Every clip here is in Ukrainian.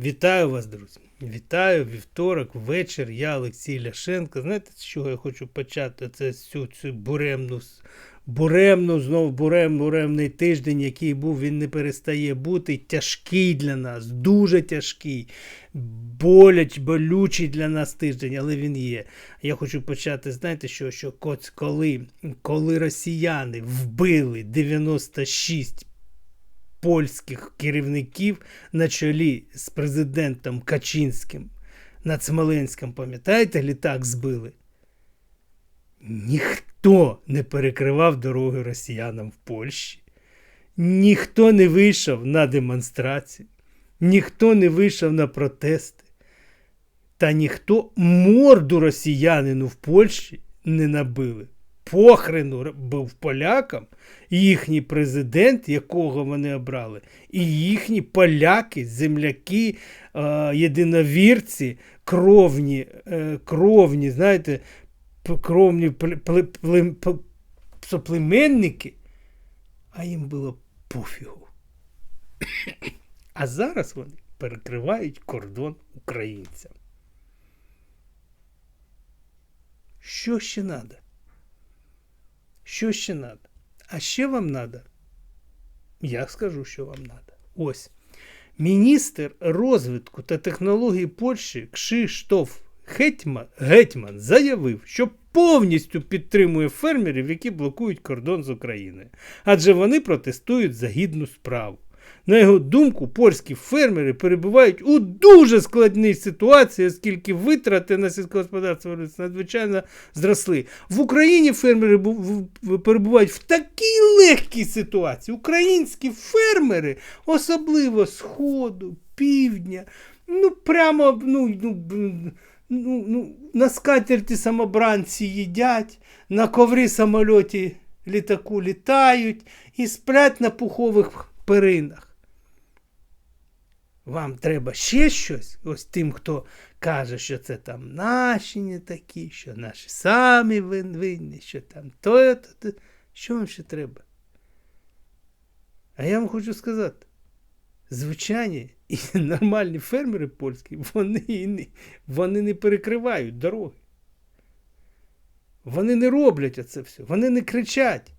Вітаю вас, друзі! Вітаю вівторок, вечір. Я Олексій Ляшенко. Знаєте, з чого я хочу почати? Це цю, цю буремну, буремну, знову бурем, буремний тиждень, який був, він не перестає бути. Тяжкий для нас, дуже тяжкий, боляч, болючий для нас тиждень, але він є. Я хочу почати, знаєте, що, що коли, коли росіяни вбили 96 польських керівників на чолі з президентом Качинським над Смоленськом, пам'ятаєте, літак збили? Ніхто не перекривав дороги росіянам в Польщі. Ніхто не вийшов на демонстрації, ніхто не вийшов на протести. Та ніхто морду росіянину в Польщі не набили. Похрену був полякам їхній президент, якого вони обрали, і їхні поляки, земляки, єдиновірці, кровні, е, кровні, знаєте, кровні соплеменники, а їм було пофігу. А зараз вони перекривають кордон українцям. Що ще треба? Що ще треба? А ще вам треба? Я скажу, що вам треба. Ось. Міністр розвитку та технологій Польщі Кшиштоф Гетьман, Гетьман заявив, що повністю підтримує фермерів, які блокують кордон з Україною, адже вони протестують за гідну справу. На його думку, польські фермери перебувають у дуже складній ситуації, оскільки витрати на сільськогосподарство надзвичайно зросли. В Україні фермери перебувають в такій легкій ситуації. Українські фермери, особливо Сходу, Півдня, ну прямо ну, ну, ну, ну, на скатерті самобранці їдять, на коврі самольоті літаку літають і сплять на пухових перинах. Вам треба ще щось? Ось тим, хто каже, що це там наші не такі, що наші самі винні, що там то, то, то. Що вам ще треба? А я вам хочу сказати: звичайні і нормальні фермери польські, вони, не, вони не перекривають дороги. Вони не роблять оце все, вони не кричать.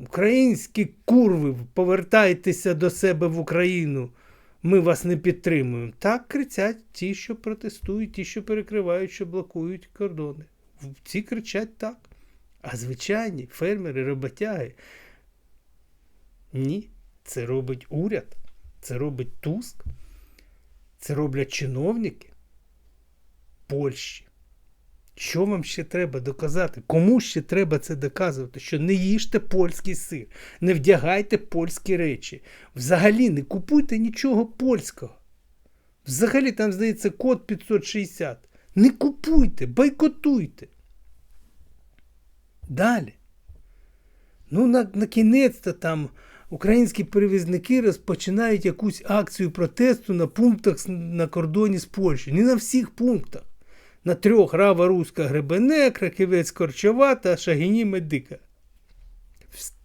Українські курви, повертайтеся до себе в Україну. Ми вас не підтримуємо. Так кричать ті, що протестують, ті, що перекривають, що блокують кордони. Ці кричать так. А звичайні фермери, роботяги. Ні, це робить уряд, це робить Туск, це роблять чиновники Польщі. Що вам ще треба доказати? Кому ще треба це доказувати? Що не їжте польський сир, не вдягайте польські речі. Взагалі не купуйте нічого польського. Взагалі, там, здається, код 560. Не купуйте, бойкотуйте. Далі. Ну, на, на кінець-то там українські перевізники розпочинають якусь акцію протесту на пунктах на кордоні з Польщею. Не на всіх пунктах. На трьох Рава Руська Гребене, Краківець Корчова та Шагіні Медика.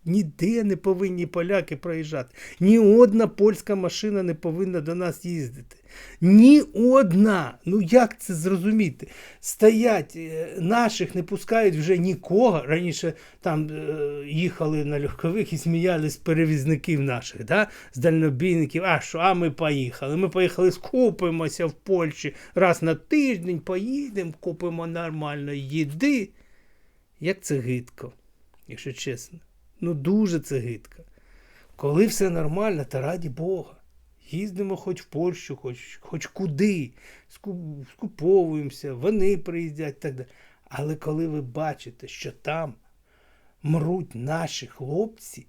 Ніде не повинні поляки проїжджати. Ні одна польська машина не повинна до нас їздити. Ні одна. Ну як це зрозуміти? Стоять, е, наших не пускають вже нікого. Раніше там е, їхали на легкових і сміялись перевізників наших, да? з дальнобійників. А що, а ми поїхали? Ми поїхали, скупимося в Польщі раз на тиждень, поїдемо, купимо нормально їди. Як це гидко, якщо чесно. Ну дуже це гидко. Коли все нормально, то раді Бога. Їздимо хоч в Польщу, хоч, хоч куди, скуповуємося, вони приїздять і так далі. Але коли ви бачите, що там мруть наші хлопці,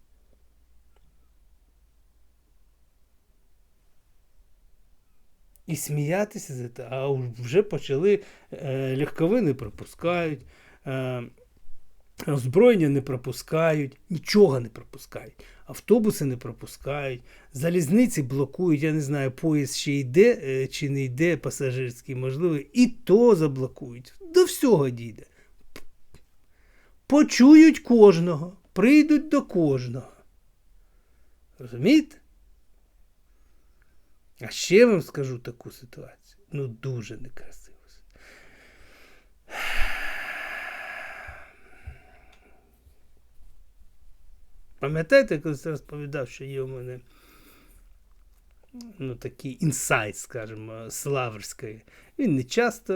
і сміятися за це, а вже почали е, легкові не пропускають, е, озброєння не пропускають, нічого не пропускають. Автобуси не пропускають, залізниці блокують, я не знаю, поїзд ще йде е, чи не йде пасажирський, можливо, і то заблокують. До всього дійде. Почують кожного, прийдуть до кожного. Розумієте? А ще вам скажу таку ситуацію. Ну, дуже некрасиво. Пам'ятаєте, я розповідав, що є у мене ну, такий інсайт, скажімо, Славерської. Він не часто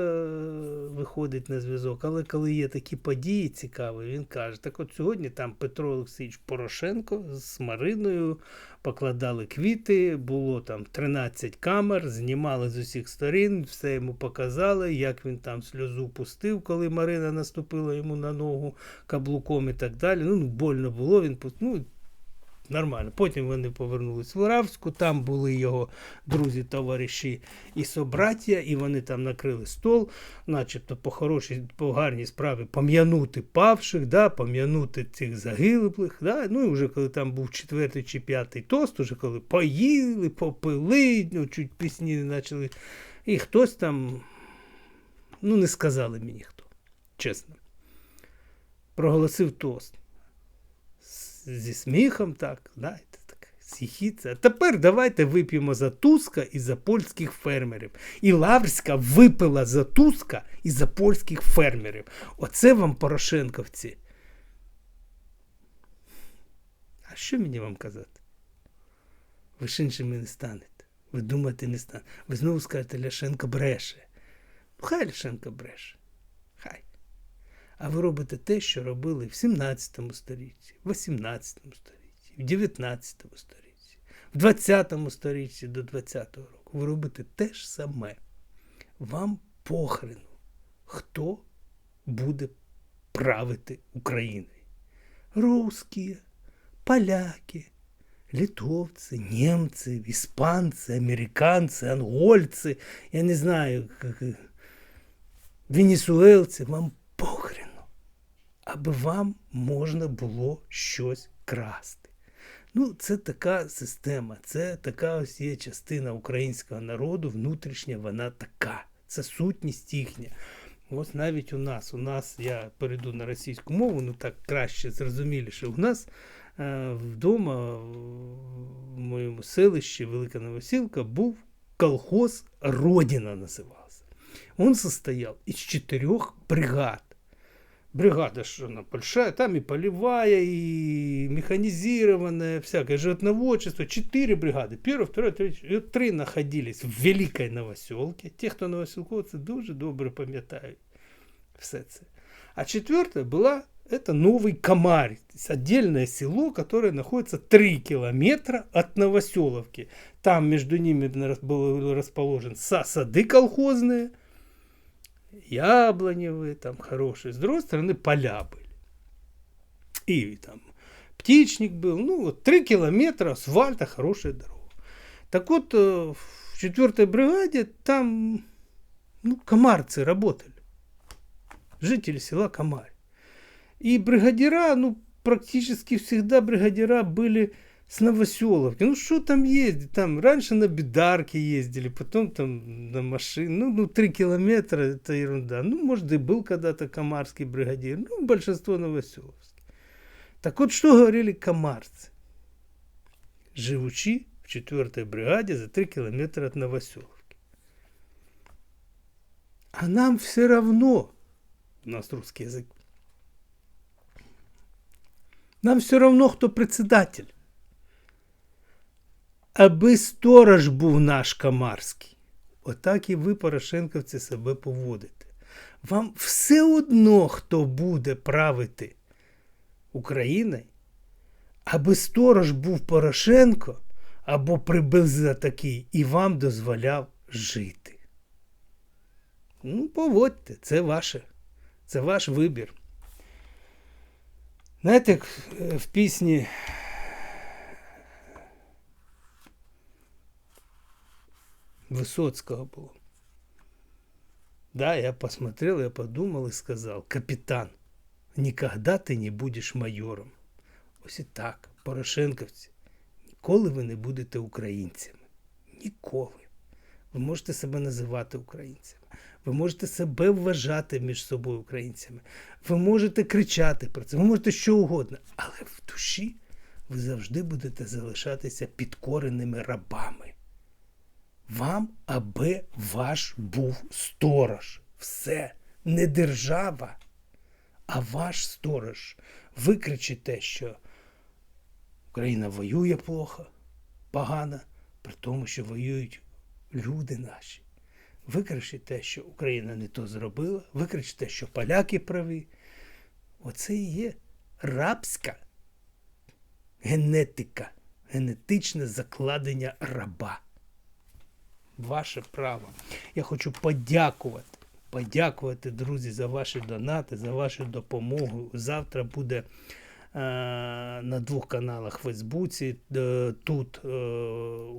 виходить на зв'язок, але коли є такі події цікаві, він каже: так от сьогодні там Петро Олексійович Порошенко з Мариною покладали квіти, було там 13 камер, знімали з усіх сторін, все йому показали, як він там сльозу пустив, коли Марина наступила йому на ногу каблуком і так далі. Ну, больно було, він ну, Нормально. Потім вони повернулись в Уравську, там були його друзі, товариші і собраття, і вони там накрили стол, начебто по хорошій, по гарній справі пом'янути павших, да, пом'янути цих загиблих. Да. Ну і вже коли там був четвертий чи п'ятий тост, уже коли поїли, попили, ну, чуть пісні не почали. І хтось там, ну не сказали мені хто, чесно, проголосив тост зі сміхом, так, знаєте, так, сіхіться. А тепер давайте вип'ємо за Туска і за польських фермерів. І Лаврська випила за Туска і за польських фермерів. Оце вам Порошенковці. А що мені вам казати? Ви ж іншими не станете. Ви думаєте, не станете. Ви знову скажете, Ляшенко бреше. Ну, хай Ляшенко бреше. А ви робите те, що робили в 17 столітті, в 18 столітті, в 19 столітті, в 20 столітті до 20-го року. Ви робите те ж саме. Вам похрену, хто буде правити Україною. Русські, поляки, литовці, німці, іспанці, американці, ангольці, я не знаю, венесуелці, вам похрену аби вам можна було щось красти. Ну, це така система, це така ось є частина українського народу, внутрішня, вона така. Це сутність їхня. Ось навіть у нас, у нас, я перейду на російську мову, ну так краще зрозуміліше. У нас е, вдома, в моєму селищі Велика Новосілка, був колхоз Родина називався. Він состояв із чотирьох бригад бригада, что она большая, там и полевая, и механизированная, всякое животноводчество. Четыре бригады. Первая, вторая, третья. Три находились в Великой Новоселке. Те, хто новоселковці, дуже добре пам'ятають все це. А четвертая была это Новый Комарь, отдельное село, которое находится 3 километра от Новоселовки. Там между ними был расположен сады колхозные, яблоневые, там хорошие. С другой стороны, поля были. И там птичник был. Ну, вот три километра асфальта, хорошая дорога. Так вот, э, в четвертой бригаде там ну, комарцы работали. Жители села Комарь. И бригадира, ну, практически всегда бригадира были с Новоселовки. Ну, что там ездить? Там раньше на бедарке ездили, потом там на машине. Ну, ну, три километра, это ерунда. Ну, может, и был когда-то комарский бригадир. Ну, большинство новоселовских. Так вот, что говорили комарцы? Живучи в 4 бригаде за 3 километра от Новоселовки. А нам все равно, у нас русский язык, нам все равно, кто председатель аби сторож був наш Камарський. Отак і ви, Порошенковці, себе поводите. Вам все одно, хто буде правити Україною, аби сторож був Порошенко або приблизно такий, і вам дозволяв жити. Ну, поводьте, це ваше, це ваш вибір. Знаєте, в пісні Высоцкого было. Да, я посмотрел, я подумал и сказал, капитан, никогда ты не будеш майором. Ось і так, Порошенковці, ніколи ви не будете українцями. Ніколи. Ви можете себе називати українцями. Ви можете себе вважати між собою українцями. Ви можете кричати про це, ви можете що угодно. Але в душі ви завжди будете залишатися підкореними рабами. Вам аби ваш був сторож. Все, не держава, а ваш сторож. Ви кричите, що Україна воює плохо, погано, при тому, що воюють люди наші. Ви кричите, що Україна не то зробила, ви кричите, що поляки праві. Оце і є рабська генетика, генетичне закладення раба. Ваше право. Я хочу подякувати. Подякувати, друзі, за ваші донати, за вашу допомогу. Завтра буде е, на двох каналах в Фейсбуці, е, тут е,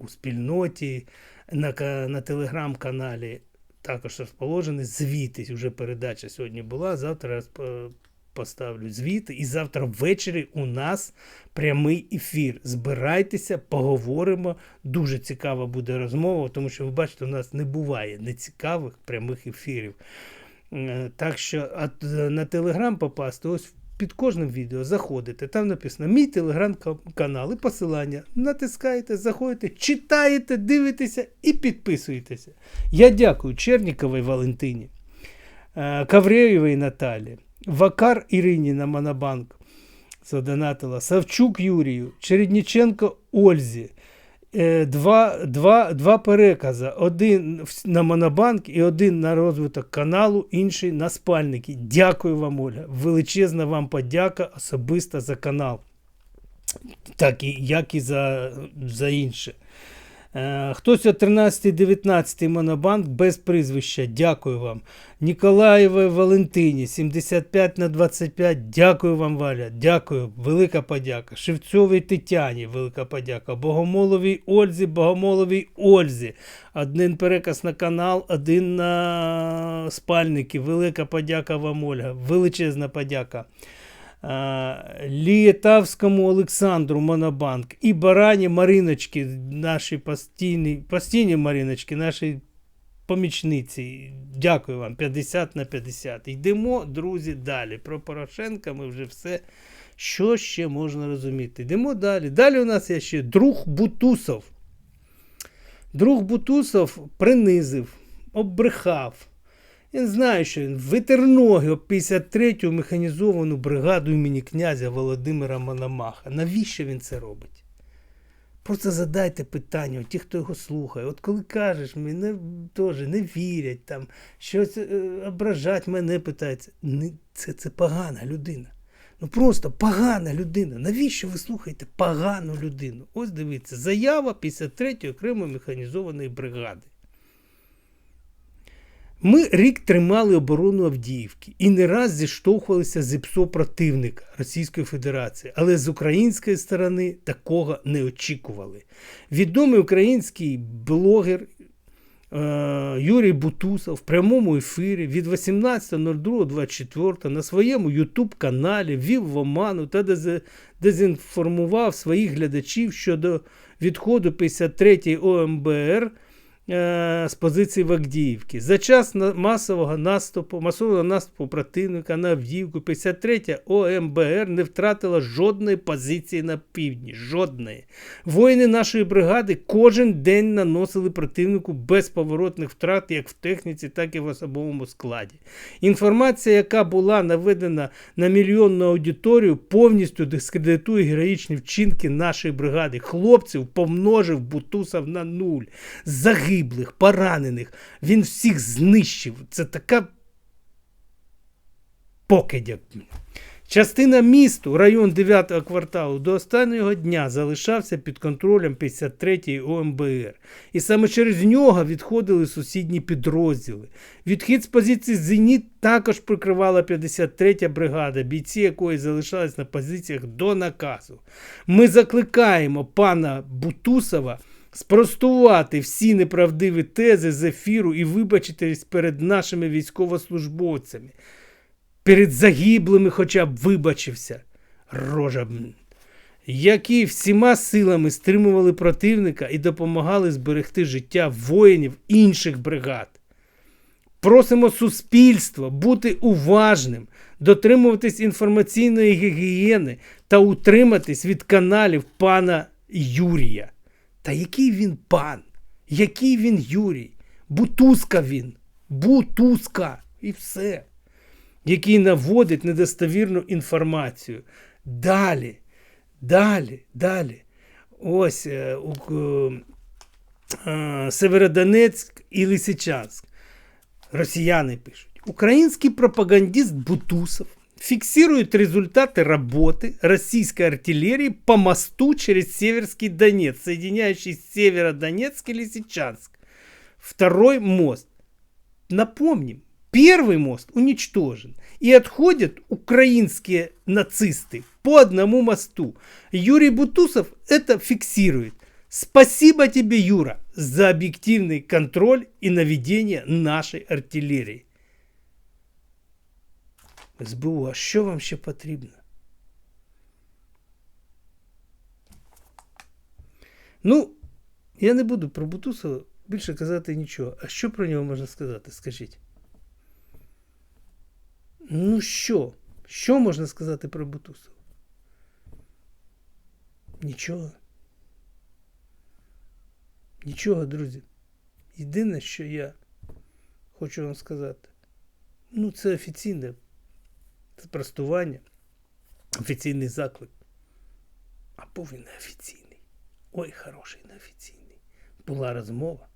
у спільноті, на, на телеграм-каналі також розположений звіти. Вже передача сьогодні була. Завтра розп- поставлю звіти. І завтра ввечері у нас прямий ефір. Збирайтеся, поговоримо. Дуже цікава буде розмова, тому що ви бачите, у нас не буває нецікавих прямих ефірів. Е, Так що а на телеграм попасти, ось під кожним відео заходите. Там написано мій телеграм-канал і посилання. Натискаєте, заходите, читаєте, дивитеся і підписуєтеся. Я дякую Черніковій Валентині, е, Кавреєвій Наталі, Вакар Ірині на Монобанк задонатила, Савчук Юрію, Чередніченко Ользі. Е, Два, два, два перекази. Один на Монобанк і один на розвиток каналу, інший на спальники. Дякую вам, Оля. Величезна вам подяка особисто за канал. Так, як і за, за інше. Е, Хтось о 13-19 монобанк без прізвища. Дякую вам. Ніколаєве Валентині 75 на 25. Дякую вам, Валя. Дякую. Велика подяка. Шевцовій Тетяні, велика подяка. Богомоловій Ользі, Богомоловій Ользі. Один переказ на канал, один на спальники. Велика подяка вам, Ольга. Величезна подяка. А, Лієтавському Олександру Монобанк і Барані Мариночки, наші постійні, постійні Мариночки, наші помічниці. Дякую вам. 50 на 50. Йдемо, друзі, далі. Про Порошенка ми вже все. Що ще можна розуміти? Йдемо далі. Далі у нас є ще друг Бутусов. Друг Бутусов принизив, оббрехав. Я знаю, що він витер ноги об 53-ю механізовану бригаду імені князя Володимира Мономаха. Навіщо він це робить? Просто задайте питання, от ті, хто його слухає. От коли кажеш, мене теж не вірять, там, щось е, ображать мене питаються. Не, це, це погана людина. Ну просто погана людина. Навіщо ви слухаєте погану людину? Ось дивіться, заява 53-ї окремої механізованої бригади. Ми рік тримали оборону Авдіївки і не раз зіштовхувалися з ІПСО противника Російської Федерації, але з української сторони такого не очікували. Відомий український блогер е, Юрій Бутусов в прямому ефірі від 18.02.24 на своєму YouTube-каналі ввів в оману та дез- дезінформував своїх глядачів щодо відходу 53-ї ОМБР з позиції в. За час масового наступу, масового наступу противника на Авдіївку 53 ОМБР не втратила жодної позиції на півдні. Жодної. Воїни нашої бригади кожен день наносили противнику безповоротних втрат як в техніці, так і в особовому складі. Інформація, яка була наведена на мільйонну аудиторію, повністю дискредитує героїчні вчинки нашої бригади. Хлопців помножив Бутусов на нуль. Загиблих, поранених. Він всіх знищив. Це така покидя. Частина місту, район 9 кварталу, до останнього дня залишався під контролем 53-ї ОМБР. І саме через нього відходили сусідні підрозділи. Відхід з позиції «Зеніт» також прикривала 53-я бригада, бійці якої залишались на позиціях до наказу. Ми закликаємо пана Бутусова спростувати всі неправдиві тези з ефіру і вибачитись перед нашими військовослужбовцями перед загиблими хоча б вибачився, рожа, які всіма силами стримували противника і допомагали зберегти життя воїнів інших бригад. Просимо суспільство бути уважним, дотримуватись інформаційної гігієни та утриматись від каналів пана Юрія. Та який він пан? який він Юрій. Бутузка він. Бутузка. І все. Який наводить недостовірну інформацію. Далі, далі, далі. Ось е, у, е, Северодонецьк і Лисичанськ. Росіяни пишуть. Украинский пропагандист Бутусов фиксирует результаты работы российской артиллерии по мосту через Северский Донец, соединяющий Северодонецк и Лисичанск. Второй мост. Напомним, первый мост уничтожен. И отходят украинские нацисты по одному мосту. Юрий Бутусов это фиксирует. Спасибо тебе, Юра, за объективный контроль и наведение нашей артиллерии. СБУ, а що вам ще потрібно? Ну, я не буду про Бутусова більше казати нічого. А що про нього можна сказати? Скажіть? Ну що? Що можна сказати про Бутусова? Нічого. Нічого, друзі. Єдине, що я хочу вам сказати, ну, це офіційне спростування, офіційний заклик. Або він неофіційний. Ой, хороший неофіційний. Була розмова.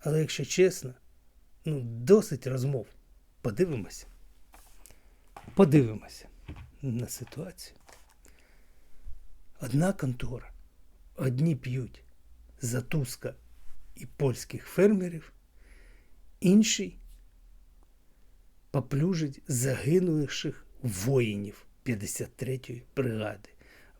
Але якщо чесно, ну, досить розмов. Подивимося. Подивимося на ситуацію. Одна контора, одні п'ють за Туска і польських фермерів, інший поплюжить загинулих воїнів 53-ї бригади,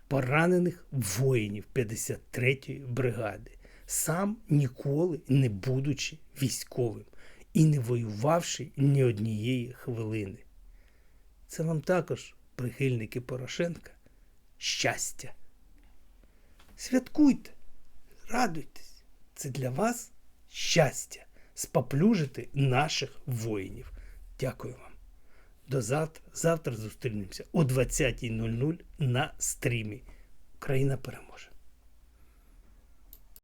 поранених воїнів 53-ї бригади, сам ніколи не будучи військовим і не воювавши ні однієї хвилини. Це вам також, прихильники Порошенка, щастя. Святкуйте, радуйтесь, це для вас щастя споплюжити наших воїнів. Дякую вам. До завтра. Завтра зустрінемося о 20.00 на стрімі. Україна переможе.